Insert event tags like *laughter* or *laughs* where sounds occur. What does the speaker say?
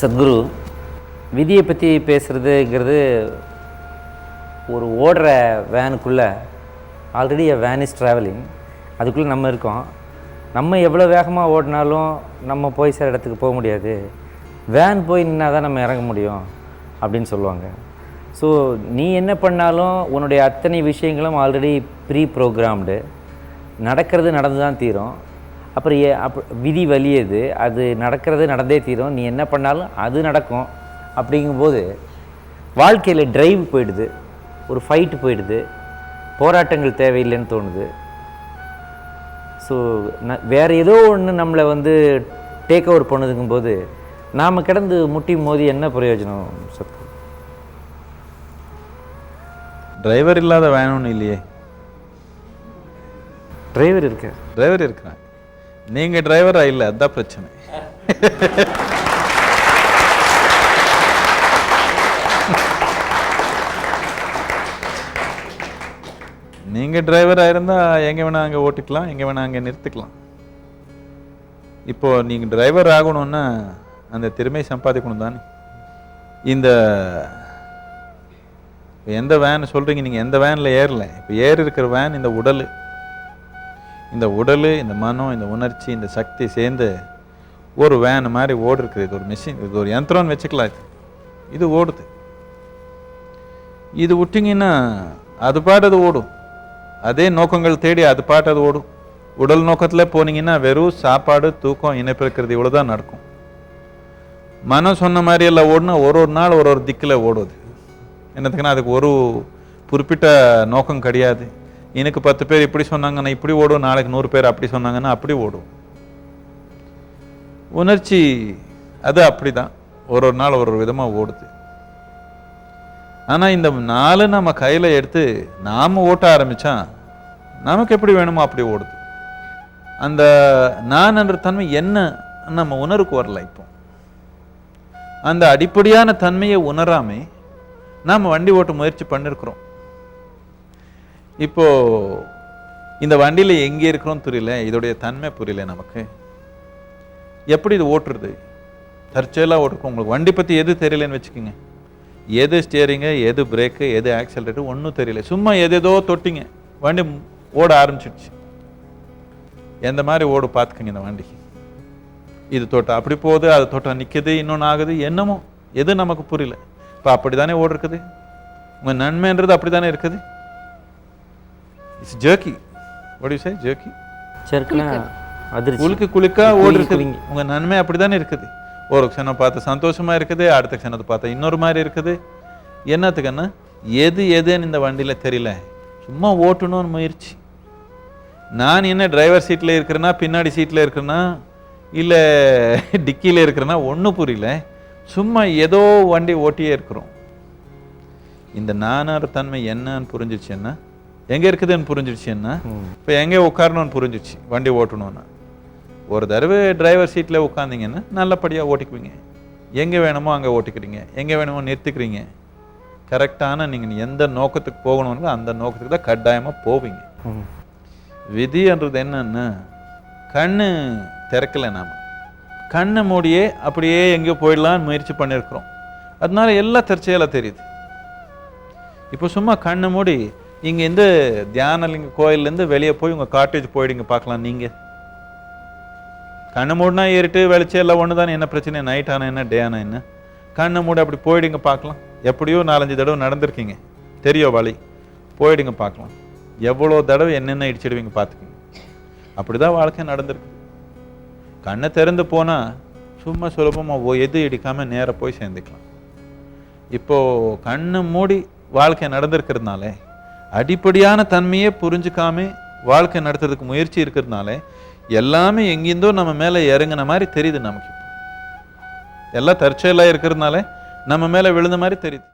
சத்குரு விதியை பற்றி பேசுகிறதுங்கிறது ஒரு ஓடுற வேனுக்குள்ளே already a van is travelling அதுக்குள்ளே நம்ம இருக்கோம். நம்ம எவ்வளோ வேகமாக ஓடினாலும் நம்ம போய் சேர இடத்துக்கு போக முடியாது. வேன் போய் நின்னா தான் நம்ம இறங்க முடியும் அப்படின்னு சொல்லுவாங்க. ஸோ நீ என்ன பண்ணாலும் உன்னுடைய அத்தனை விஷயங்களும் ஆல்ரெடி ப்ரீ ப்ரோக்ராம்டு நடக்கிறது நடந்து தான் தீரும். அப்புறம் ஏ அப் விதி வலியது அது நடக்கிறது நடந்தே தீரும். நீ என்ன பண்ணாலும் அது நடக்கும். அப்படிங்கும்போது வாழ்க்கையில் டிரைவ் போயிடுது. ஒரு ஃபைட்டு போயிடுது. போராட்டங்கள் தேவையில்லைன்னு தோணுது. ஸோ ந வேறு ஏதோ ஒன்று நம்மளை வந்து டேக் ஓவர் பண்ணுதுங்கும்போது நாம் கிடந்து முட்டி மோதி என்ன பிரயோஜனம் சத்து டிரைவர் இல்லாத ஒன்றும் இல்லையே. டிரைவர் இருக்கு. டிரைவர் இருக்கிறாங்க நீங்கள் டிரைவரா இல்லை அதுதான் பிரச்சனை. நீங்கள் டிரைவராக இருந்தால் எங்கே வேணால் அங்கே ஓட்டிக்கலாம் எங்கே வேணால் அங்கே நிறுத்திக்கலாம். இப்போ நீங்கள் டிரைவர் ஆகணும்னா அந்த திறமை சம்பாதிக்கணும் தானே? இந்த எந்த வேன் சொல்கிறீங்க நீங்கள் எந்த வேனில் ஏறல? இப்போ ஏறி இருக்கிற வேன் இந்த உடல். இந்த உடல் இந்த மனம் இந்த உணர்ச்சி இந்த சக்தி சேர்ந்து ஒரு வேன் மாதிரி ஓடு இருக்குது இது ஒரு மிஷின் இது ஒரு யந்திரம்னு வச்சுக்கலாம் இது. இது ஓடுது. இது விட்டிங்கன்னா அது பாட்டு அது ஓடும். அதே நோக்கங்கள் தேடி அது பாட்டு அது ஓடும். உடல் நோக்கத்தில் போனீங்கன்னா வெறும் சாப்பாடு தூக்கம் இணைப்பிருக்கிறது இவ்வளோ தான் நடக்கும். மனம் சொன்ன மாதிரி எல்லாம் ஓடுனா ஒரு ஒரு நாள் ஒரு ஒரு திக்கில் ஓடுது. என்னத்துக்குன்னா அதுக்கு ஒரு குறிப்பிட்ட நோக்கம் கிடையாது. எனக்கு பத்து பேர் இப்படி சொன்னாங்கன்னா இப்படி ஓடும் நாளைக்கு நூறு பேர் அப்படி சொன்னாங்கன்னா அப்படி ஓடும். உணர்ச்சி அது அப்படிதான். ஒரு ஒரு நாள் ஒரு ஒரு விதமாக ஓடுது. ஆனால் இந்த நாலு நம்ம கையில் எடுத்து நாம் ஓட்ட ஆரம்பித்தா நமக்கு எப்படி வேணுமோ அப்படி ஓடுது. அந்த நான் என்ற தன்மை என்ன நம்ம உணருக்கு வரல இப்போ. அந்த அடிப்படையான தன்மையை உணராமே நாம் வண்டி ஓட்ட முயற்சி பண்ணிருக்கிறோம். இப்போ இந்த வண்டியில் எங்கே இருக்கிறோம் புரியல இதோடைய தன்மை புரியல நமக்கு. எப்படி இது ஓட்டுறது? தற்செயலாக ஓட்டுறோம் உங்களுக்கு வண்டி பற்றி எது தெரியலன்னு வச்சுக்கோங்க. எது ஸ்டியரிங்கு எது பிரேக்கு எது ஆக்சலரேட்டர் ஒன்றும் தெரியல. சும்மா எதேதோ தொட்டிங்க. வண்டி ஓட ஆரம்பிச்சிடுச்சு. எந்த மாதிரி ஓடு பார்த்துக்குங்க இந்த வண்டி இது தோட்டம் அப்படி போகுது அது தோட்டம் நிற்குது இன்னொன்று ஆகுது என்னமோ. எது நமக்கு புரியல. இப்போ அப்படி தானே ஓடு இருக்குது உங்கள் நன்மைன்றது அப்படி தானே இருக்குது? It's jerky what say jerky சருக்குன்னா அதிர்ச்சி. குலுக்கு குலுக்கா குலுங்கி ஓடு இருக்குது குலுங்கி. உங்க நன்மை அப்படிதானே இருக்குது. ஒரு க்ஷணம் பார்த்து சந்தோஷமா இருக்குது அடுத்த க்ஷணத்தை பார்த்தா இன்னொரு மாதிரி இருக்குது. என்னத்துக்குன்னா எது எதுன்னு இந்த வண்டியில தெரியல. சும்மா ஓட்டணும்னு முயற்சி. நான் என்ன டிரைவர் சீட்டில் இருக்கிறேன்னா பின்னாடி சீட்டில் இருக்கிறேன்னா இல்லை *laughs* டிக்கியில் இருக்கிறேன்னா ஒன்றும் புரியல. சும்மா ஏதோ வண்டி ஓட்டியே இருக்கிறோம். இந்த நானார் தன்மை என்னன்னு புரிஞ்சிடுச்சுன்னா எங்கே இருக்குதுன்னு புரிஞ்சிடுச்சுன்னா இப்போ எங்கே உட்காரணும்னு புரிஞ்சிடுச்சு வண்டி ஓட்டணும்னா. ஒரு தடவை டிரைவர் சீட்டில் உட்காந்தீங்கன்னா நல்லபடியாக ஓட்டிக்குவீங்க. எங்கே வேணுமோ அங்கே ஓட்டிக்கிறீங்க. எங்கே வேணுமோ நிறுத்திக்கிறீங்க. கரெக்டான நீங்கள் எந்த நோக்கத்துக்கு போகணும்னு அந்த நோக்கத்துக்கு தான் கட்டாயமாக போவீங்க. விதின்றது என்னன்னா கண்ணு திறக்கல நாம. கண்ணை மூடியே அப்படியே எங்கேயோ போயிடலாம்னு முயற்சி பண்ணியிருக்கிறோம். அதனால எல்லாம் தற்செயலாக தெரியுது. இப்போ சும்மா கண்ணை மூடி இங்கேருந்து தியானலிங்க கோயிலேருந்து வெளியே போய் உங்கள் காட்டேஜ் போயிடுங்க பார்க்கலாம் நீங்கள் கண்ணை மூடினா ஏறிட்டு வெளிச்சம் எல்லாம் ஒன்று தானே என்ன பிரச்சனை? நைட் ஆனால் என்ன டே ஆனால் என்ன? கண்ணை மூடி அப்படி போயிடுங்க பார்க்கலாம். எப்படியோ நாலஞ்சு தடவை நடந்திருக்கீங்க. தெரியும் வழி. போயிடுங்க பார்க்கலாம். எவ்வளோ தடவை என்னென்ன இடிச்சிடுவீங்க பார்த்துக்கங்க. அப்படிதான் வாழ்க்கை நடந்திருக்கு. கண்ணை திறந்து போனால் சும்மா சுலபமாக எது இடிக்காமல் நேராக போய் சேர்ந்துக்கலாம். இப்போ கண்ணை மூடி வாழ்க்கை நடந்திருக்கிறதுனாலே அடிப்படையான தன்மையே புரிஞ்சுக்காம வாழ்க்கை நடத்துறதுக்கு முயற்சி இருக்கிறதுனால எல்லாமே எங்கேருந்தோ நம்ம மேலே இறங்குன மாதிரி தெரியுது நமக்கு. எல்லாம் தற்செயலாக இருக்கிறதுனால நம்ம மேலே விழுந்த மாதிரி தெரியுது.